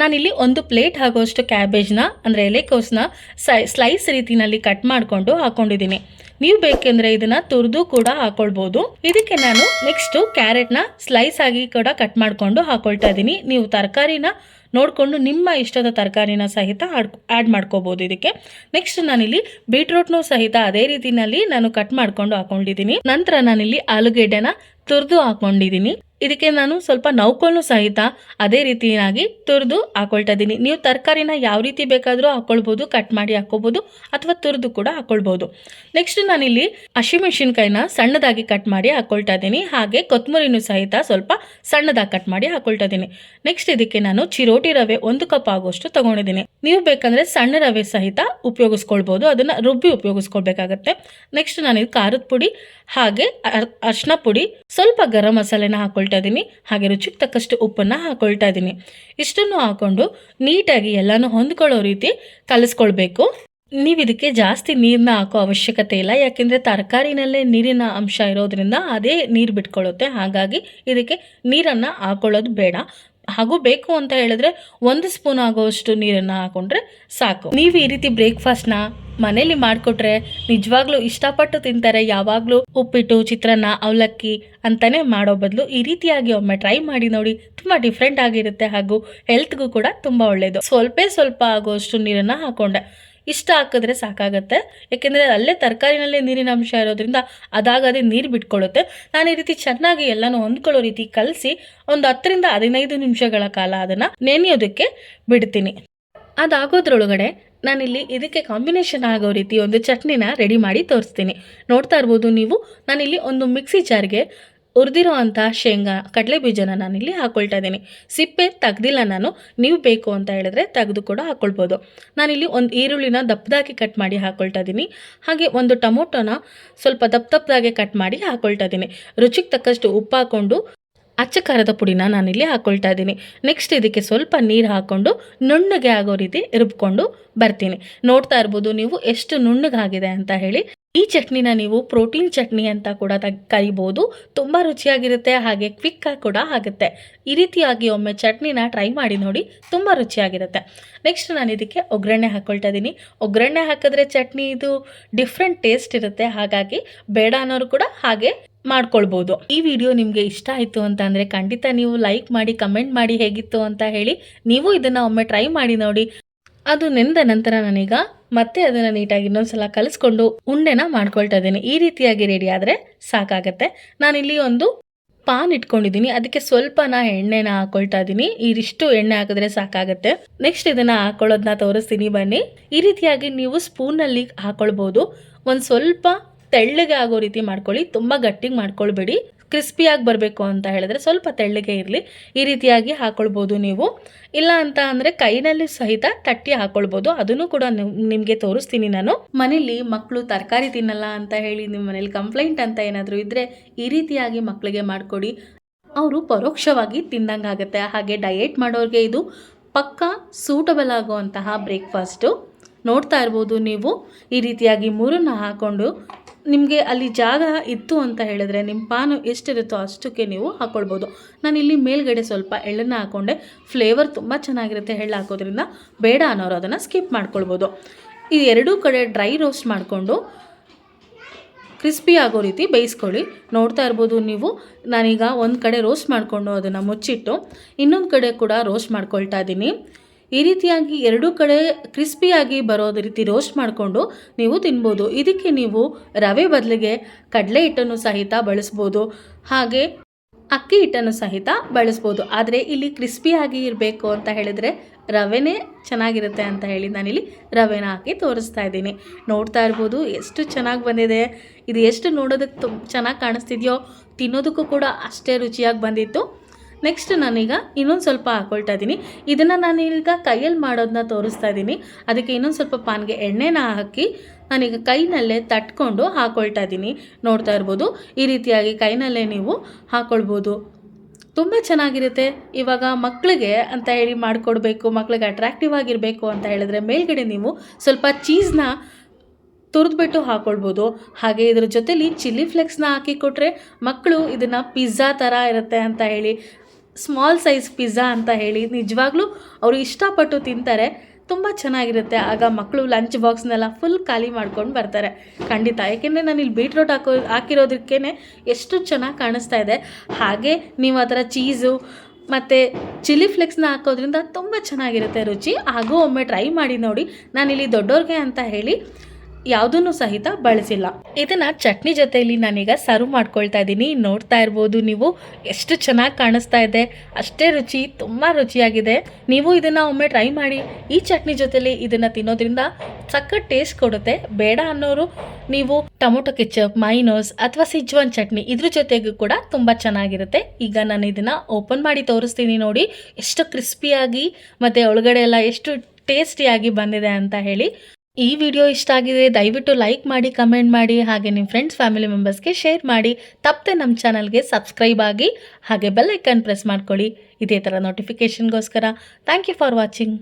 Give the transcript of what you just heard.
ನಾನಿಲ್ಲಿ ಒಂದು ಪ್ಲೇಟ್ ಆಗೋಷ್ಟು ಕ್ಯಾಬೇಜ್ನ ಅಂದರೆ ಎಲೆಕೋಸನ್ನ ಸೈ ಸ್ಲೈಸ್ ರೀತಿಯಲ್ಲಿ ಕಟ್ ಮಾಡಿಕೊಂಡು ಹಾಕೊಂಡಿದ್ದೀನಿ. ನೀವು ಬೇಕೆಂದ್ರೆ ಇದನ್ನ ತುರಿದು ಕೂಡ ಹಾಕೊಳ್ಬಹುದು ಇದಕ್ಕೆ ನಾನು ನೆಕ್ಸ್ಟ್ ಕ್ಯಾರೆಟ್ನ ಸ್ಲೈಸ್ ಆಗಿ ಕೂಡ ಕಟ್ ಮಾಡ್ಕೊಂಡು ಹಾಕೊಳ್ತಾ ಇದ್ದೀನಿ ನೀವು ತರಕಾರಿನ ನೋಡಿಕೊಂಡು ನಿಮ್ಮ ಇಷ್ಟದ ತರಕಾರಿನ ಸಹಿತ ಆ್ಯಡ್ ಮಾಡ್ಕೋಬೋದು ಇದಕ್ಕೆ. ನೆಕ್ಸ್ಟ್ ನಾನಿಲ್ಲಿ ಬೀಟ್ರೂಟ್ನು ಸಹಿತ ಅದೇ ರೀತಿನಲ್ಲಿ ನಾನು ಕಟ್ ಮಾಡ್ಕೊಂಡು ಹಾಕೊಂಡಿದ್ದೀನಿ ನಂತರ ನಾನಿಲ್ಲಿ ಆಲೂಗೆಡ್ಡೆನ ತುರಿದು ಹಾಕೊಂಡಿದ್ದೀನಿ ಇದಕ್ಕೆ ನಾನು ಸ್ವಲ್ಪ ನೌಕೊಂಡು ಸಹಿತ ಅದೇ ರೀತಿಯಾಗಿ ತುರಿದು ಹಾಕೊಳ್ತಾ ಇದ್ದೀನಿ ನೀವು ತರಕಾರಿನ ಯಾವ ರೀತಿ ಬೇಕಾದರೂ ಹಾಕೊಳ್ಬೋದು ಕಟ್ ಮಾಡಿ ಹಾಕೋಬೋದು, ಅಥವಾ ತುರಿದು ಕೂಡ ಹಾಕೊಳ್ಬೋದು. ನೆಕ್ಸ್ಟ್ ನಾನಿಲ್ಲಿ ಹಸಿಮೆಣಸಿನ್ಕಾಯಿನ ಸಣ್ಣದಾಗಿ ಕಟ್ ಮಾಡಿ ಹಾಕೊಳ್ತಾ ಇದ್ದೀನಿ. ಹಾಗೆ ಕೊತ್ತಂಬರಿನೂ ಸಹಿತ ಸ್ವಲ್ಪ ಸಣ್ಣದಾಗಿ ಕಟ್ ಮಾಡಿ ಹಾಕೊಳ್ತಾ ಇದ್ದೀನಿ. ನೆಕ್ಸ್ಟ್ ಇದಕ್ಕೆ ನಾನು ಚಿರೋಟಿ ರವೆ ಒಂದು ಕಪ್ ಆಗುವಷ್ಟು ತಗೊಂಡಿದ್ದೀನಿ. ನೀವು ಬೇಕಂದ್ರೆ ಸಣ್ಣ ರವೆ ಸಹಿತ ಉಪಯೋಗಿಸ್ಕೊಳ್ಬೋದು. ಅದನ್ನ ರುಬ್ಬಿ ಉಪಯೋಗಿಸ್ಕೊಳ್ಬೇಕಾಗತ್ತೆ. ನೆಕ್ಸ್ಟ್ ನಾನು ಇದು ಖಾರದ ಪುಡಿ, ಹಾಗೆ ಅರ್- ಅರ್ಶಿನ ಪುಡಿ ಸ್ವಲ್ಪ ಗರಂ ಮಸಾಲೆನ ಹಾಕೊಳ್ತಾ ಇದ್ದೀನಿ. ಹಾಗೆ ರುಚಿಗೆ ತಕ್ಕಷ್ಟು ಉಪ್ಪನ್ನ ಹಾಕೊಳ್ತಾ ಇದ್ದೀನಿ. ಇಷ್ಟನ್ನು ಹಾಕೊಂಡು ನೀಟಾಗಿ ಎಲ್ಲನೂ ಹೊಂದ್ಕೊಳ್ಳೋ ರೀತಿ ಕಲಿಸ್ಕೊಳ್ಬೇಕು. ನೀವು ಇದಕ್ಕೆ ಜಾಸ್ತಿ ನೀರನ್ನ ಹಾಕೋ ಅವಶ್ಯಕತೆ ಇಲ್ಲ. ಯಾಕೆಂದರೆ ತರಕಾರಿನಲ್ಲೇ ನೀರಿನ ಅಂಶ ಇರೋದ್ರಿಂದ ಅದೇ ನೀರು ಬಿಟ್ಕೊಳ್ಳುತ್ತೆ. ಹಾಗಾಗಿ ಇದಕ್ಕೆ ನೀರನ್ನು ಹಾಕೊಳ್ಳೋದು ಬೇಡ. ಹಾಗೂ ಬೇಕು ಅಂತ ಹೇಳಿದ್ರೆ ಒಂದು ಸ್ಪೂನ್ ಆಗೋಷ್ಟು ನೀರನ್ನು ಹಾಕೊಂಡ್ರೆ ಸಾಕು. ನೀವು ಈ ರೀತಿ ಬ್ರೇಕ್ಫಾಸ್ಟ್ನ ಮನೇಲಿ ಮಾಡಿಕೊಟ್ರೆ ನಿಜವಾಗ್ಲೂ ಇಷ್ಟಪಟ್ಟು ತಿಂತಾರೆ. ಯಾವಾಗಲೂ ಉಪ್ಪಿಟ್ಟು, ಚಿತ್ರಾನ್ನ, ಅವಲಕ್ಕಿ ಅಂತಲೇ ಮಾಡೋ ಬದಲು ಈ ರೀತಿಯಾಗಿ ಒಮ್ಮೆ ಟ್ರೈ ಮಾಡಿ ನೋಡಿ ತುಂಬ ಡಿಫ್ರೆಂಟ್ ಆಗಿರುತ್ತೆ. ಹಾಗೂ ಹೆಲ್ತ್ಗೂ ಕೂಡ ತುಂಬ ಒಳ್ಳೆಯದು ಸ್ವಲ್ಪ ಸ್ವಲ್ಪ ಆಗೋಷ್ಟು ನೀರನ್ನು ಹಾಕೊಂಡೆ. ಇಷ್ಟ ಹಾಕಿದ್ರೆ ಸಾಕಾಗತ್ತೆ. ಯಾಕೆಂದರೆ ಅಲ್ಲೇ ತರಕಾರಿನಲ್ಲೇ ನೀರಿನ ಅಂಶ ಇರೋದ್ರಿಂದ ಅದಾಗದೇ ನೀರು ಬಿಟ್ಕೊಳ್ಳುತ್ತೆ ನಾನು ಈ ರೀತಿ ಚೆನ್ನಾಗಿ ಎಲ್ಲನೂ ಹೊಂದ್ಕೊಳ್ಳೋ ರೀತಿ ಕಲಸಿ ಒಂದು ಹತ್ತರಿಂದ ಹದಿನೈದು ನಿಮಿಷಗಳ ಕಾಲ ಅದನ್ನು ನೆನೆಯೋದಕ್ಕೆ ಬಿಡ್ತೀನಿ. ಅದಾಗೋದ್ರೊಳಗಡೆ ನಾನಿಲ್ಲಿ ಇದಕ್ಕೆ ಕಾಂಬಿನೇಷನ್ ಆಗೋ ರೀತಿ ಒಂದು ಚಟ್ನಿನ ರೆಡಿ ಮಾಡಿ ತೋರಿಸ್ತೀನಿ. ನೋಡ್ತಾ ಇರ್ಬೋದು ನೀವು. ನಾನಿಲ್ಲಿ ಒಂದು ಮಿಕ್ಸಿ ಜಾರ್ಗೆ ಹುರಿದಿರೋ ಶೇಂಗಾ, ಕಡಲೆ ಬೀಜನ ನಾನಿಲ್ಲಿ ಹಾಕ್ಕೊಳ್ತಾ ಇದ್ದೀನಿ. ಸಿಪ್ಪೆ ತೆಗ್ದಿಲ್ಲ ನಾನು, ನೀವು ಬೇಕು ಅಂತ ಹೇಳಿದ್ರೆ ತೆಗೆದು ಕೂಡ ಹಾಕ್ಕೊಳ್ಬೋದು ನಾನಿಲ್ಲಿ ಒಂದು ಈರುಳ್ಳಿನ ದಪ್ಪದಾಗಿ ಕಟ್ ಮಾಡಿ ಹಾಕ್ಕೊಳ್ತಾ ಇದ್ದೀನಿ. ಹಾಗೆ ಒಂದು ಟೊಮೊಟೊನ ಸ್ವಲ್ಪ ದಪ್ಪ ದಪ್ಪದಾಗೆ ಕಟ್ ಮಾಡಿ ಹಾಕ್ಕೊಳ್ತಾ ಇದ್ದೀನಿ. ರುಚಿಗೆ ತಕ್ಕಷ್ಟು ಉಪ್ಪು ಹಾಕ್ಕೊಂಡು ಅಚ್ಚ ಖಾರದ ಪುಡಿನ ನಾನಿಲ್ಲಿ ಹಾಕ್ಕೊಳ್ತಾ ಇದ್ದೀನಿ. ನೆಕ್ಸ್ಟ್ ಇದಕ್ಕೆ ಸ್ವಲ್ಪ ನೀರು ಹಾಕ್ಕೊಂಡು ನುಣ್ಣಗೆ ಆಗೋ ರೀತಿ ರುಬ್ಕೊಂಡು ಬರ್ತೀನಿ. ನೋಡ್ತಾ ಇರ್ಬೋದು ನೀವು ಎಷ್ಟು ನುಣ್ಣಗಾಗಿದೆ ಅಂತ ಹೇಳಿ. ಈ ಚಟ್ನಿನ ನೀವು ಪ್ರೋಟೀನ್ ಚಟ್ನಿ ಅಂತ ಕೂಡ ಕರಿಬೋದು. ತುಂಬ ರುಚಿಯಾಗಿರುತ್ತೆ, ಹಾಗೆ ಕ್ವಿಕ್ಕಾಗಿ ಕೂಡ ಆಗುತ್ತೆ. ಈ ರೀತಿಯಾಗಿ ಒಮ್ಮೆ ಚಟ್ನಿನ ಟ್ರೈ ಮಾಡಿ ನೋಡಿ, ತುಂಬ ರುಚಿಯಾಗಿರುತ್ತೆ. ನೆಕ್ಸ್ಟ್ ನಾನು ಇದಕ್ಕೆ ಒಗ್ಗರಣೆ ಹಾಕ್ಕೊಳ್ತಾ ಇದ್ದೀನಿ ಒಗ್ಗರಣೆ ಹಾಕಿದ್ರೆ ಚಟ್ನಿ ಇದು ಡಿಫ್ರೆಂಟ್ ಟೇಸ್ಟ್ ಇರುತ್ತೆ, ಹಾಗಾಗಿ ಬೇಡ ಅನ್ನೋರು ಕೂಡ ಹಾಗೆ ಮಾಡ್ಕೊಳ್ಬೋದು. ಈ ವಿಡಿಯೋ ನಿಮಗೆ ಇಷ್ಟ ಆಯಿತು ಅಂತ ಖಂಡಿತ ನೀವು ಲೈಕ್ ಮಾಡಿ, ಕಮೆಂಟ್ ಮಾಡಿ ಹೇಗಿತ್ತು ಅಂತ ಹೇಳಿ, ನೀವು ಇದನ್ನು ಒಮ್ಮೆ ಟ್ರೈ ಮಾಡಿ ನೋಡಿ. ಅದು ನೆಂದ ನಂತರ ನಾನೀಗ ಮತ್ತೆ ಅದನ್ನು ನೀಟಾಗಿ ಇನ್ನೊಂದ್ಸಲ ಕಲಿಸ್ಕೊಂಡು ಉಂಡೆನ ಮಾಡ್ಕೊಳ್ತಾ ಇದ್ದೀನಿ. ಈ ರೀತಿಯಾಗಿ ರೆಡಿ ಆದರೆ ಸಾಕಾಗತ್ತೆ. ನಾನಿಲ್ಲಿ ಒಂದು ಪಾನ್ ಇಟ್ಕೊಂಡಿದ್ದೀನಿ. ಅದಕ್ಕೆ ಸ್ವಲ್ಪನ ಎಣ್ಣೆನ ಹಾಕೊಳ್ತಾ ಇದ್ದೀನಿ. ಇದಿಷ್ಟು ಎಣ್ಣೆ ಹಾಕಿದ್ರೆ ಸಾಕಾಗತ್ತೆ. ನೆಕ್ಸ್ಟ್ ಇದನ್ನ ಹಾಕೊಳ್ಳೋದನ್ನ ತೋರಿಸ್ತೀನಿ ಬನ್ನಿ. ಈ ರೀತಿಯಾಗಿ ನೀವು ಸ್ಪೂನಲ್ಲಿ ಹಾಕೊಳ್ಬೋದು. ಒಂದು ಸ್ವಲ್ಪ ತೆಳ್ಳಗೆ ಆಗೋ ರೀತಿ ಮಾಡ್ಕೊಳ್ಳಿ. ತುಂಬ ಗಟ್ಟಿಗೆ ಮಾಡ್ಕೊಳ್ಬೇಡಿ. ಕ್ರಿಸ್ಪಿಯಾಗಿ ಬರಬೇಕು ಅಂತ ಹೇಳಿದ್ರೆ ಸ್ವಲ್ಪ ತೆಳ್ಳಗೆ ಇರಲಿ. ಈ ರೀತಿಯಾಗಿ ಹಾಕೊಳ್ಬೋದು ನೀವು. ಇಲ್ಲ ಅಂತ ಅಂದರೆ ಕೈನಲ್ಲಿ ಸಹಿತ ತಟ್ಟಿ ಹಾಕ್ಕೊಳ್ಬೋದು ಅದನ್ನು ಕೂಡ ನಿಮಗೆ ತೋರಿಸ್ತೀನಿ ನಾನು. ಮನೇಲಿ ಮಕ್ಕಳು ತರಕಾರಿ ತಿನ್ನಲ್ಲ ಅಂತ ಹೇಳಿ ನಿಮ್ಮ ಮನೇಲಿ ಕಂಪ್ಲೇಂಟ್ ಅಂತ ಏನಾದರೂ ಇದ್ದರೆ ಈ ರೀತಿಯಾಗಿ ಮಕ್ಕಳಿಗೆ ಮಾಡಿಕೊಡಿ. ಅವರು ಪರೋಕ್ಷವಾಗಿ ತಿಂದಂಗಾಗುತ್ತೆ ಹಾಗೆ ಡಯೆಟ್ ಮಾಡೋರಿಗೆ ಇದು ಪಕ್ಕಾ ಸೂಟಬಲ್ ಆಗುವಂತಹ ಬ್ರೇಕ್ಫಾಸ್ಟು ನೋಡ್ತಾ ಇರ್ಬೋದು ನೀವು. ಈ ರೀತಿಯಾಗಿ ಮೂರನ್ನು ಹಾಕ್ಕೊಂಡು ನಿಮಗೆ ಅಲ್ಲಿ ಜಾಗ ಇತ್ತು ಅಂತ ಹೇಳಿದ್ರೆ ನಿಮ್ಮ ಪಾನು ಎಷ್ಟಿರುತ್ತೋ ಅಷ್ಟಕ್ಕೆ ನೀವು ಹಾಕ್ಕೊಳ್ಬೋದು ನಾನು ಇಲ್ಲಿ ಮೇಲ್ಗಡೆ ಸ್ವಲ್ಪ ಎಳ್ಳನ್ನು ಹಾಕ್ಕೊಂಡೆ ಫ್ಲೇವರ್ ತುಂಬ ಚೆನ್ನಾಗಿರುತ್ತೆ ಎಳ್ಳು ಹಾಕೋದ್ರಿಂದ. ಬೇಡ ಅನ್ನೋರು ಅದನ್ನು ಸ್ಕಿಪ್ ಮಾಡ್ಕೊಳ್ಬೋದು. ಈ ಎರಡೂ ಕಡೆ ಡ್ರೈ ರೋಸ್ಟ್ ಮಾಡಿಕೊಂಡು ಕ್ರಿಸ್ಪಿ ಆಗೋ ರೀತಿ ಬೇಯಿಸ್ಕೊಳ್ಳಿ. ನೋಡ್ತಾ ಇರ್ಬೋದು ನೀವು. ನಾನೀಗ ಒಂದು ಕಡೆ ರೋಸ್ಟ್ ಮಾಡಿಕೊಂಡು ಅದನ್ನು ಮುಚ್ಚಿಟ್ಟು ಇನ್ನೊಂದು ಕಡೆ ಕೂಡ ರೋಸ್ಟ್ ಮಾಡ್ಕೊಳ್ತಾ ಇದ್ದೀನಿ. ಈ ರೀತಿಯಾಗಿ ಎರಡೂ ಕಡೆ ಕ್ರಿಸ್ಪಿಯಾಗಿ ಬರೋದು ರೀತಿ ರೋಸ್ಟ್ ಮಾಡಿಕೊಂಡು ನೀವು ತಿನ್ಬೋದು. ಇದಕ್ಕೆ ನೀವು ರವೆ ಬದಲಿಗೆ ಕಡಲೆ ಹಿಟ್ಟನ್ನು ಸಹಿತ ಬಳಸ್ಬೋದು. ಹಾಗೆ ಅಕ್ಕಿ ಹಿಟ್ಟನ್ನು ಸಹಿತ ಬಳಸ್ಬೋದು. ಆದರೆ ಇಲ್ಲಿ ಕ್ರಿಸ್ಪಿಯಾಗಿ ಇರಬೇಕು ಅಂತ ಹೇಳಿದರೆ ರವೆನೇ ಚೆನ್ನಾಗಿರುತ್ತೆ ಅಂತ ಹೇಳಿ ನಾನಿಲ್ಲಿ ರವೆನ ಹಾಕಿ ತೋರಿಸ್ತಾ ಇದ್ದೀನಿ. ನೋಡ್ತಾ ಇರ್ಬೋದು ಎಷ್ಟು ಚೆನ್ನಾಗಿ ಬಂದಿದೆ. ಇದು ಎಷ್ಟು ನೋಡೋದಕ್ಕೆ ತುಂಬ ಚೆನ್ನಾಗಿ ಕಾಣಿಸ್ತಿದೆಯೋ, ತಿನ್ನೋದಕ್ಕೂ ಕೂಡ ಅಷ್ಟೇ ರುಚಿಯಾಗಿ ಬಂದಿತ್ತು. ನೆಕ್ಸ್ಟ್ ನಾನೀಗ ಇನ್ನೊಂದು ಸ್ವಲ್ಪ ಹಾಕ್ಕೊಳ್ತಾ ಇದ್ದೀನಿ ಇದನ್ನು ನಾನೀಗ ಕೈಯಲ್ಲಿ ಮಾಡೋದನ್ನ ತೋರಿಸ್ತಾ ಇದ್ದೀನಿ ಅದಕ್ಕೆ ಇನ್ನೊಂದು ಸ್ವಲ್ಪ ಪಾನ್ಗೆ ಎಣ್ಣೆನ ಹಾಕಿ ನಾನೀಗ ಕೈನಲ್ಲೇ ತಟ್ಕೊಂಡು ಹಾಕ್ಕೊಳ್ತಾ ಇದ್ದೀನಿ ನೋಡ್ತಾ ಇರ್ಬೋದು. ಈ ರೀತಿಯಾಗಿ ಕೈನಲ್ಲೇ ನೀವು ಹಾಕ್ಕೊಳ್ಬೋದು ತುಂಬ ಚೆನ್ನಾಗಿರುತ್ತೆ. ಇವಾಗ ಮಕ್ಕಳಿಗೆ ಅಂತ ಹೇಳಿ ಮಾಡಿಕೊಡ್ಬೇಕು ಮಕ್ಕಳಿಗೆ ಅಟ್ರಾಕ್ಟಿವ್ ಆಗಿರಬೇಕು ಅಂತ ಹೇಳಿದ್ರೆ ಮೇಲ್ಗಡೆ ನೀವು ಸ್ವಲ್ಪ ಚೀಸ್ನ ತುರಿದ್ಬಿಟ್ಟು ಹಾಕ್ಕೊಳ್ಬೋದು ಹಾಗೆ ಇದ್ರ ಜೊತೆಲಿ ಚಿಲ್ಲಿ ಫ್ಲೆಕ್ಸ್ನ ಹಾಕಿ ಕೊಟ್ಟರೆ ಮಕ್ಕಳು ಇದನ್ನು ಪಿಜ್ಜಾ ಥರ ಇರುತ್ತೆ ಅಂತ ಹೇಳಿ ಸ್ಮಾಲ್ ಸೈಜ್ ಪಿಜ್ಜಾ ಅಂತ ಹೇಳಿ ನಿಜವಾಗ್ಲೂ ಅವರು ಇಷ್ಟಪಟ್ಟು ತಿಂತಾರೆ. ತುಂಬ ಚೆನ್ನಾಗಿರುತ್ತೆ. ಆಗ ಮಕ್ಕಳು ಲಂಚ್ ಬಾಕ್ಸ್ನೆಲ್ಲ ಫುಲ್ ಖಾಲಿ ಮಾಡ್ಕೊಂಡು ಬರ್ತಾರೆ. ಖಂಡಿತ. ಯಾಕೆಂದರೆ ನಾನು ಇಲ್ಲಿ ಬೀಟ್ರೋಟ್ ಹಾಕೋ ಹಾಕಿರೋದಕ್ಕೇ ಎಷ್ಟು ಚೆನ್ನಾಗಿ ಕಾಣಿಸ್ತಾ ಇದೆ. ಹಾಗೆ ನೀವು ಅದರ ಚೀಸು ಮತ್ತು ಚಿಲ್ಲಿ ಫ್ಲೆಕ್ಸ್ನ ಹಾಕೋದ್ರಿಂದ ತುಂಬ ಚೆನ್ನಾಗಿರುತ್ತೆ ರುಚಿ. ಹಾಗೂ ಒಮ್ಮೆ ಟ್ರೈ ಮಾಡಿ ನೋಡಿ. ನಾನು ಇಲ್ಲಿ ದೊಡ್ಡವ್ರಿಗೆ ಅಂತ ಹೇಳಿ ಯಾವುದನ್ನು ಸಹಿತ ಬಳಸಿಲ್ಲ. ಇದನ್ನ ಚಟ್ನಿ ಜೊತೆಯಲ್ಲಿ ನಾನೀಗ ಸರ್ವ್ ಮಾಡ್ಕೊಳ್ತಾ ಇದ್ದೀನಿ. ನೋಡ್ತಾ ಇರ್ಬೋದು ನೀವು ಎಷ್ಟು ಚೆನ್ನಾಗಿ ಕಾಣಿಸ್ತಾ ಇದೆ. ಅಷ್ಟೇ ರುಚಿ, ತುಂಬ ರುಚಿಯಾಗಿದೆ. ನೀವು ಇದನ್ನ ಒಮ್ಮೆ ಟ್ರೈ ಮಾಡಿ. ಈ ಚಟ್ನಿ ಜೊತೆಲಿ ಇದನ್ನ ತಿನ್ನೋದ್ರಿಂದ ಸಖತ್ ಟೇಸ್ಟ್ ಕೊಡುತ್ತೆ. ಬೇಡ ಅನ್ನೋರು ನೀವು ಟೊಮೊಟೊ ಕೆಚಪ್, ಮೈನೋಸ್ ಅಥವಾ ಸಿಜ್ವಾನ್ ಚಟ್ನಿ ಇದ್ರ ಜೊತೆಗೂ ಕೂಡ ತುಂಬ ಚೆನ್ನಾಗಿರುತ್ತೆ. ಈಗ ನಾನು ಇದನ್ನ ಓಪನ್ ಮಾಡಿ ತೋರಿಸ್ತೀನಿ ನೋಡಿ. ಎಷ್ಟು ಕ್ರಿಸ್ಪಿಯಾಗಿ ಮತ್ತು ಒಳಗಡೆ ಎಲ್ಲ ಎಷ್ಟು ಟೇಸ್ಟಿಯಾಗಿ ಬಂದಿದೆ ಅಂತ ಹೇಳಿ. ಈ ವಿಡಿಯೋ ಇಷ್ಟ ಆಗಿದೆ ದಯವಿಟ್ಟು ಲೈಕ್ ಮಾಡಿ, ಕಮೆಂಟ್ ಮಾಡಿ, ಹಾಗೆ ನಿಮ್ಮ ಫ್ರೆಂಡ್ಸ್ ಫ್ಯಾಮಿಲಿ ಮೆಂಬರ್ಸ್ಗೆ ಶೇರ್ ಮಾಡಿ. ತಪ್ಪದೆ ನಮ್ಮ ಚಾನಲ್ಗೆ ಸಬ್ಸ್ಕ್ರೈಬ್ ಆಗಿ, ಹಾಗೆ ಬೆಲ್ ಐಕನ್ ಪ್ರೆಸ್ ಮಾಡ್ಕೊಳ್ಳಿ. ಇದೇ ಥರ ನೋಟಿಫಿಕೇಷನ್ಗೋಸ್ಕರ ಥ್ಯಾಂಕ್ ಯು ಫಾರ್ ವಾಚಿಂಗ್